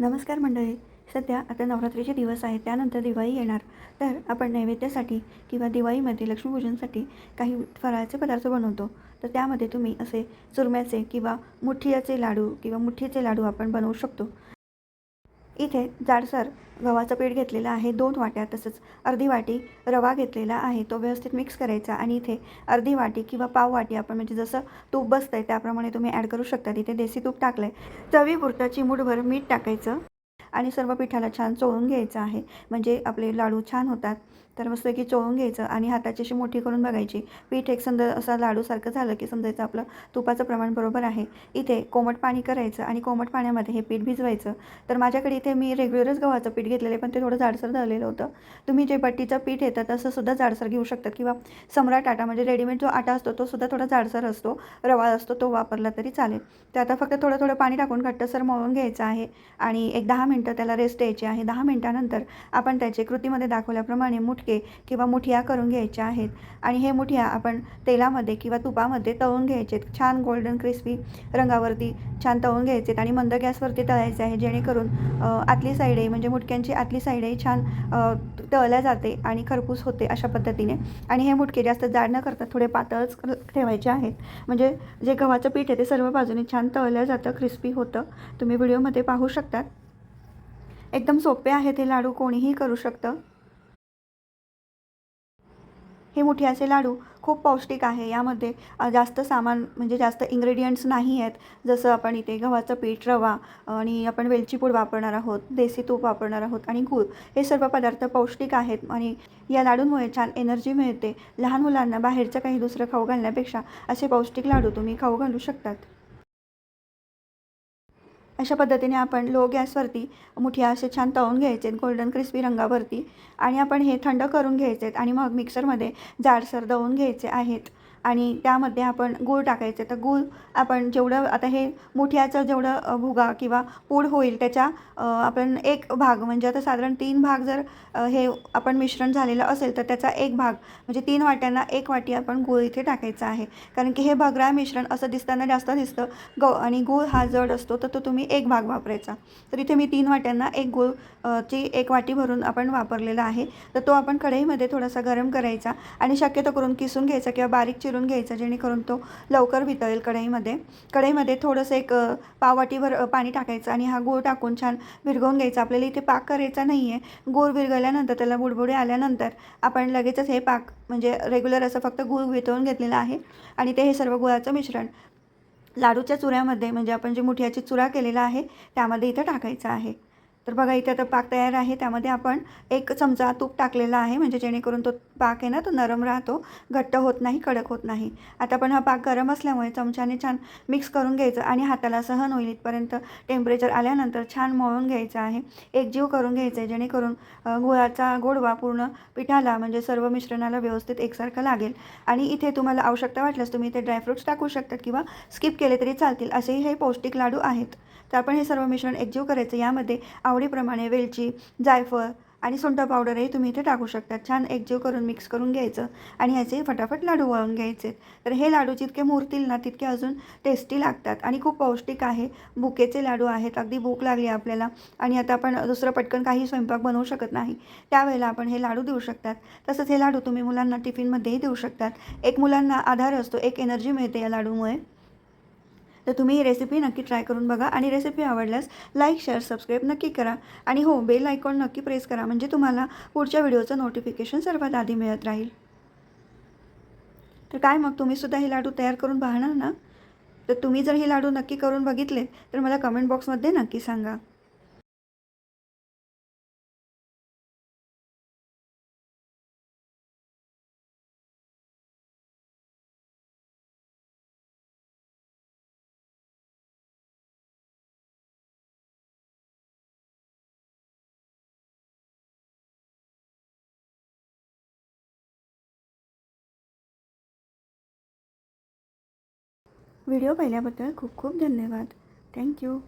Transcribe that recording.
नमस्कार मंडळी. सध्या आता नवरात्रीचे दिवस आहेत त्यानंतर दिवाळी येणार. तर आपण नैवेद्यासाठी किंवा दिवाळीमध्ये लक्ष्मीपूजनसाठी काही फराळाचे पदार्थ बनवतो. तर त्यामध्ये तुम्ही असे चुरम्याचे किंवा मुठियाचे लाडू किंवा मुठीचे लाडू आपण बनवू शकतो. इथे जाडसर गव्हाचं पीठ घेतलेलं आहे दोन वाट्या तसंच अर्धी वाटी रवा घेतलेला आहे तो व्यवस्थित मिक्स करायचा आणि इथे अर्धी वाटी किंवा पाव वाटी आपण म्हणजे जसं तूप बसतं आहे त्याप्रमाणे तुम्ही ॲड करू शकता. इथे देसी तूप टाकलं आहे चवीपुरतं चिमूटभर मीठ टाकायचं आणि सर्व पिठाला छान चोळून घ्यायचं आहे. म्हणजे आपले लाडू छान होतात. तर मस्त की चोळून घ्यायचं आणि हाताची अशी मोठी करून बघायची. पीठ एक समजा असा लाडूसारखं झालं की समजायचं आपलं तुपाचं प्रमाण बरोबर आहे. इथे कोमट पाणी करायचं आणि कोमट पाण्यामध्ये हे पीठ भिजवायचं. तर माझ्याकडे इथे मी रेग्युलरच गव्हाचं पीठ घेतलेलं आहे पण ते थोडं जाडसर झालेलं होतं. तुम्ही जे बट्टीचं पीठ येतं तसं सुद्धा जाडसर घेऊ शकतात किंवा सम्राट आटा म्हणजे रेडीमेड जो आटा असतो तो सुद्धा थोडा जाडसर असतो रवा असतो तो वापरला तरी चालेल. तर आता फक्त थोडं थोडं पाणी टाकून घट्टसर मळून घ्यायचं आहे आणि एक दहा मिनटं त्याला रेस्ट द्यायची आहे. दहा मिनटानंतर आपण त्याचे कृतीमध्ये दाखवल्याप्रमाणे मुटके किंवा मुठिया करून घ्यायच्या आहेत. आणि हे मुठिया आपण तेलामध्ये किंवा तुपामध्ये तळून घ्यायचे छान गोल्डन क्रिस्पी रंगावरती छान तळून घ्यायचे आणि मंद गॅसवरती तळायचे आहे. जेणेकरून आतली साईडही म्हणजे मुटक्यांची आतली साईडही छान तळल्या जाते आणि खरपूस होते अशा पद्धतीने. आणि हे मुटके जास्त जाड न करता थोडे पातळच ठेवायचे आहेत. म्हणजे जे गव्हाचं पीठ आहे ते सर्व बाजूने छान तळलं जातं क्रिस्पी होतं. तुम्ही व्हिडिओमध्ये पाहू शकतात. एकदम सोपे आहेत हे लाडू कोणीही करू शकतं. हे मुठियाचे लाडू खूप पौष्टिक आहे. यामध्ये जास्त सामान म्हणजे जास्त इंग्रेडियंट्स नाही आहेत. जसं आपण इथे गव्हाचं पीठ रवा आणि आपण वेलची पूड वापरणार आहोत देसी तूप वापरणार आहोत आणि गूळ. हे सर्व पदार्थ पौष्टिक आहेत आणि या लाडूंमुळे छान एनर्जी मिळते. लहान मुलांना बाहेरचं काही दुसरं खाऊ घालण्यापेक्षा असे पौष्टिक लाडू तुम्ही खाऊ घालू शकतात. अशा पद्धतीने आपण लो गॅसवरती मुठिया असे छान तळून घ्यायचे गोल्डन क्रिस्पी रंगावरती. आणि आपण हे थंड करून घ्यायचे आहेत आणि मग मिक्सरमध्ये जाडसर दळून घ्यायचे आहेत. आणि त्यामध्ये आपण गूळ टाकायचे. तर गूळ आपण जेवढं आता हे मुठ्याचं जेवढं भुगा किंवा पूड होईल त्याच्या आपण एक भाग म्हणजे आता साधारण तीन भाग जर हे आपण मिश्रण झालेलं असेल तर त्याचा एक भाग म्हणजे तीन वाट्यांना एक वाटी आपण गूळ इथे टाकायचा आहे. कारण की हे भगरा मिश्रण असं दिसताना जास्त दिसतं. ग आणि गूळ हा जड असतो तर तो तुम्ही एक भाग वापरायचा. तर इथे मी तीन वाट्यांना एक गूळ ची एक वाटी भरून आपण वापरलेला आहे. तर तो आपण कढईमध्ये थोडासा गरम करायचा आणि शक्यतो करून किसून घ्यायचा किंवा बारीक चिरून घ्यायचा जेणेकरून तो लवकर वितळेल कढईमध्ये. कढईमध्ये थोडंसं एक पाववाटीभर पाणी टाकायचं आणि हा गूळ टाकून छान विरघळून घ्यायचा. आपल्याला इथे पाक करायचा नाही आहे गूळ विरघळल्यानंतर त्याला बुडबुडे आल्यानंतर आपण लगेचच हे पाक म्हणजे रेग्युलर असं फक्त गूळ वितळून घेतलेलं आहे. आणि ते हे सर्व गुळाचं मिश्रण लाडूच्या चुऱ्यामध्ये म्हणजे आपण जे मुठियाची चुरा केलेला आहे त्यामध्ये इथं टाकायचं आहे. तर बघा इथे आता पाक तयार आहे. त्यामध्ये आपण एक चमचा तूप टाकलेला आहे. म्हणजे जेणेकरून तो पाक आहे ना तो नरम राहतो. घट्ट होत नाही कडक होत नाही. आता पण हा पाक गरम असल्यामुळे चमच्याने छान मिक्स करून घ्यायचं आणि हाताला सहन होईल इथपर्यंत टेम्परेचर आल्यानंतर छान मळून घ्यायचं आहे. एकजीव करून घ्यायचं आहे जेणेकरून गुळाचा गोडवा पूर्ण पिठाला म्हणजे सर्व मिश्रणाला व्यवस्थित एकसारखं लागेल. आणि इथे तुम्हाला आवश्यकता वाटल्यास तुम्ही इथे ड्रायफ्रूट्स टाकू शकतात किंवा स्किप केले तरी चालतील. असेही हे पौष्टिक लाडू आहेत. तर आपण हे सर्व मिश्रण एकजीव करायचं. यामध्ये आवडीप्रमाणे वेलची जायफळ आणि सुंठ पावडरही तुम्ही इथे टाकू शकता. छान एकजीव करून मिक्स करून घ्यायचं आणि ह्याचे फटाफट लाडू वळून घ्यायचे. तर हे लाडू जितके मुरतील ना तितके अजून टेस्टी लागतात आणि खूप पौष्टिक आहे. भुकेचे लाडू आहेत अगदी भूक लागली आपल्याला आणि आता आपण दुसरं पटकन काही स्वयंपाक बनवू शकत नाही. त्यावेळेला आपण हे लाडू देऊ शकतात. तसंच हे लाडू तुम्ही मुलांना टिफिनमध्येही देऊ शकतात. एक मुलांना आधार असतो एक एनर्जी मिळते या लाडूमुळे. तर तुम्ही ही रेसिपी नक्की ट्राय करून बघा आणि रेसिपी आवडल्यास लाईक शेअर सबस्क्राईब नक्की करा. आणि हो बेल आयकॉन नक्की प्रेस करा म्हणजे तुम्हाला पुढच्या व्हिडिओचं नोटिफिकेशन सर्वात आधी मिळत राहील. तर काय मग तुम्हीसुद्धा हे लाडू तयार करून पाहणार ना? तर तुम्ही जर हे लाडू नक्की करून बघितले तर मला कमेंट बॉक्समध्ये नक्की सांगा. व्हिडिओ पाहिल्याबद्दल खूप खूप धन्यवाद. थँक्यू